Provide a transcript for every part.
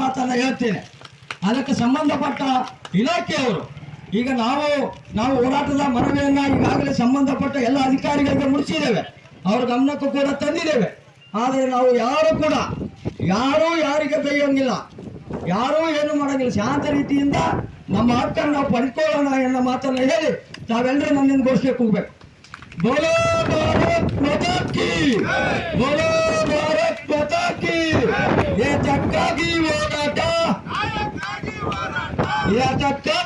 ಮಾತನ್ನ ಮಾತನ್ನು ಹೇಳ್ತೇನೆ. ಅದಕ್ಕೆ ಸಂಬಂಧಪಟ್ಟ ಇಲಾಖೆಯವರು, ಈಗ ನಾವು ನಾವು ಹೋರಾಟದ ಮನವಿಯನ್ನು ಈಗಾಗಲೇ ಸಂಬಂಧಪಟ್ಟ ಎಲ್ಲ ಅಧಿಕಾರಿಗಳಿಗೆ ಮುಡಿಸಿದ್ದೇವೆ. ಅವರ ಗಮನಕ್ಕೂ ಕೂಡ ತಂದಿದ್ದೇವೆ. ಆದರೆ ನಾವು ಯಾರು ಕೂಡ, ಯಾರೂ ಯಾರಿಗೆ ಬೈಯೋಂಗಿಲ್ಲ ಯಾರೂ ಏನು ಮಾಡೋಂಗಿಲ್ಲ. ಶಾಂತ ರೀತಿಯಿಂದ ನಮ್ಮ ಹಕ್ಕನ್ನು ನಾವು ಪಡ್ಕೊಳ್ಳೋಣ ಎನ್ನೋ ಮಾತನ್ನು ಹೇಳಿ ತಾವೆಲ್ಲರೂ ನನ್ನಿಂದ ಘೋಷಣೆ ಕೂಗ್ಬೇಕು. ಬೋಲೋ ಬೋಲೋ याचा त्या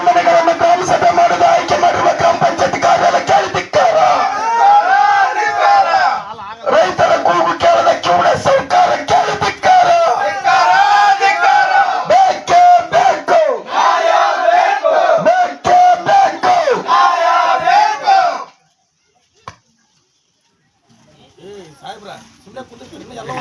Gracias.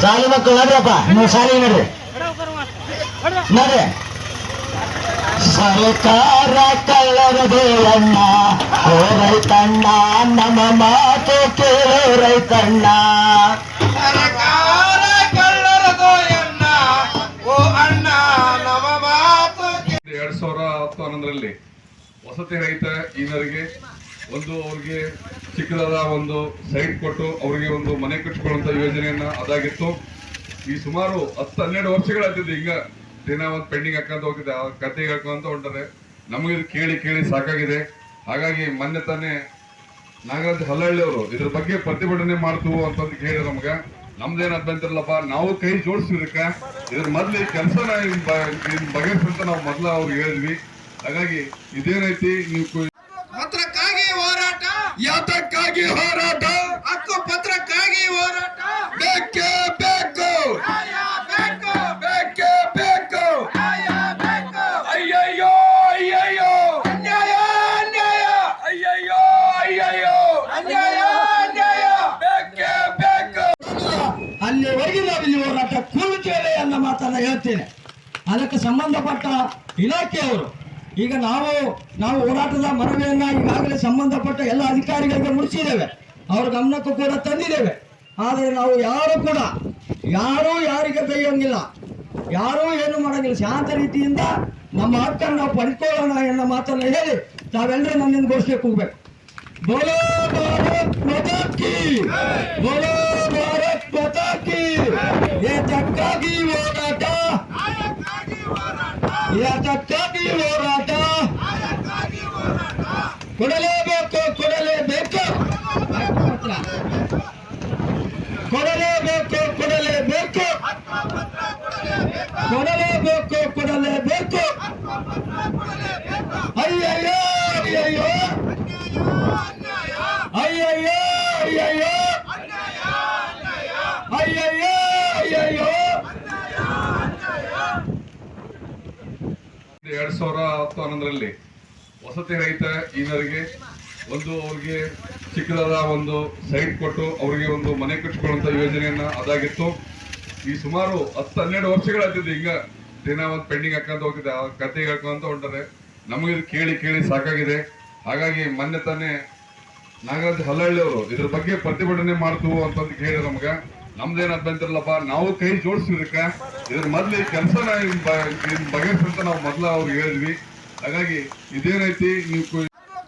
ಸಾಲಿ ಮಕ್ಕಳು ನಡ್ರಪ್ಪ ನೀವು ಸಾಲಿ ನಡ್ರಿ ನಡ್ರಿ ಸರ್ಕಾರ ಕಳ್ಳರದೇ ಅಣ್ಣ ಓ ರೈತಣ್ಣ ನಮ್ಮ ಮಾತು ಕೇಳೋ ರೈತಣ್ಣ ಎರಡ್ ಸಾವಿರ ಹತ್ತು ಹನ್ನೊಂದರಲ್ಲಿ ವಸತಿ ರಹಿತ ಈನರಿಗೆ ಒಂದು ಅವ್ರಿಗೆ ಚಿಕ್ಕದಾದ ಒಂದು ಸೈಟ್ ಕೊಟ್ಟು ಅವರಿಗೆ ಒಂದು ಮನೆ ಕಟ್ಟಿಕೊಳ್ಳುವಂತ ಯೋಜನೆಯನ್ನ ಅದಾಗಿತ್ತು. ಈ ಸುಮಾರು ಹತ್ತು ಹನ್ನೆರಡು ವರ್ಷಗಳಾಗ್ತಿದೆ. ಈಗ ದಿನ ಒಂದು ಪೆಂಡಿಂಗ್ ಹಾಕೊಂತ ಹೋಗಿದೆ ಆ ಕತೆಗೆ ಹಾಕೊಂತ ಹೊಂಟರೆ. ನಮಗೆ ಇದು ಕೇಳಿ ಕೇಳಿ ಸಾಕಾಗಿದೆ. ಹಾಗಾಗಿ ಮೊನ್ನೆ ತಾನೇ ನಾಗರಾಜ್ ಹೊಲಹಳ್ಳಿಯವರು ಅವರು ಇದ್ರ ಬಗ್ಗೆ ಪ್ರತಿಭಟನೆ ಮಾಡ್ತೀವಿ ಅಂತಂದು ಕೇಳಿ ನಮ್ಗ. ನಮ್ದೇನ್ ಅಭ್ಯಂತರಲ್ಲಪ್ಪ ನಾವು ಕೈ ಜೋಡಿಸಿದ್ರಕ್ಕ ಇದ್ರ ಮೊದ್ಲು ಈ ಕೆಲಸನ ಬಗೆಹರಿಸಂತ ನಾವು ಮೊದ್ಲ ಅವ್ರಿಗೆ ಹೇಳಿದ್ವಿ. ಹಾಗಾಗಿ ಇದೇನೈತಿ, ನೀವು ಹೇಳ್ತೇನೆ. ಅದಕ್ಕೆ ಸಂಬಂಧಪಟ್ಟ ಇಲಾಖೆಯವರು, ಈಗ ನಾವು ನಾವು ಹೋರಾಟದ ಮನವಿಯನ್ನು ಈಗಾಗಲೇ ಸಂಬಂಧಪಟ್ಟ ಎಲ್ಲ ಅಧಿಕಾರಿಗಳಿಗೆ ಮುಡಿಸಿದ್ದೇವೆ. ಅವ್ರ ಗಮನಕ್ಕೂ ಕೂಡ ತಂದಿದ್ದೇವೆ. ಆದರೆ ನಾವು ಯಾರು ಕೂಡ, ಯಾರೂ ಯಾರಿಗೆ ತೆಗೆಯೋಂಗಿಲ್ಲ ಯಾರೂ ಏನು ಮಾಡೋಂಗಿಲ್ಲ. ಶಾಂತ ರೀತಿಯಿಂದ ನಮ್ಮ ಹಕ್ಕನ್ನು ನಾವು ಪಡ್ಕೊಳ್ಳೋಣ ಎನ್ನೋ ಮಾತನ್ನು ಹೇಳಿ ತಾವೆಲ್ಲರೂ ನನ್ನಿಂದ ಘೋಷಣೆ ಹೋಗ್ಬೇಕು ಬೋಲೋ अो अय ಎರಡ್ ಸಾವಿರ ಹತ್ತು ಹನ್ನೊಂದರಲ್ಲಿ ವಸತಿ ರಹಿತ ಈನರಿಗೆ ಒಂದು ಅವ್ರಿಗೆ ಚಿಕ್ಕದಾದ ಒಂದು ಸೈಟ್ ಕೊಟ್ಟು ಅವರಿಗೆ ಒಂದು ಮನೆ ಕಟ್ಟಿಕೊಳ್ಳುವಂತ ಯೋಜನೆಯನ್ನ ಅದಾಗಿತ್ತು. ಈ ಸುಮಾರು ಹತ್ತು ಹನ್ನೆರಡು ವರ್ಷಗಳಾಗ್ತಿದೆ. ಈಗ ದಿನ ಒಂದು ಪೆಂಡಿಂಗ್ ಹಾಕೊಂತ ಹೋಗಿದೆ ಆ ಕತೆಗೆ ಹಾಕೊಂತ ಹೊಂಟಾರೆ ನಮಗೆ ಕೇಳಿ ಕೇಳಿ ಸಾಕಾಗಿದೆ. ಹಾಗಾಗಿ ಮೊನ್ನೆ ತಾನೇ ನಾಗರಾಜ್ ಹಲ್ಲಹಳ್ಳಿ ಅವರು ಇದ್ರ ಬಗ್ಗೆ ಪ್ರತಿಭಟನೆ ಮಾಡ್ತು ಅಂತಂದು ಕೇಳಿದ್ರು ನಮ್ಗ. ನಮ್ದೇನ್ ಅಭ್ಯಂತರ ಇಲ್ಲಪ್ಪ ನಾವು ಕೈ ಜೋಡಿಸಿದ್ರಕ್ಕ ಇದ್ರ ಮೊದ್ಲು ಈ ಬಗೆಹರಿಸ ಬಗೆಹರಿಸಂತ ನಾವು ಮೊದ್ಲ ಅವ್ರಿಗೆ ಹೇಳಿದ್ವಿ. ಹಾಗಾಗಿ ಇದೇನೈತಿ ನೀವು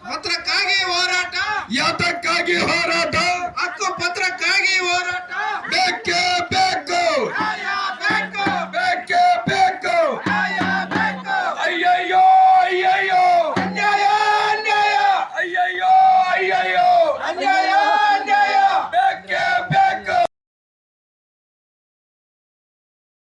ಪತ್ರಕ್ಕಾಗಿ ಹೋರಾಟ ಯಾತಕ್ಕಾಗಿ ಹೋರಾಟ? ಹಕ್ಕು ಪತ್ರಕ್ಕಾಗಿ ಹೋರಾಟ.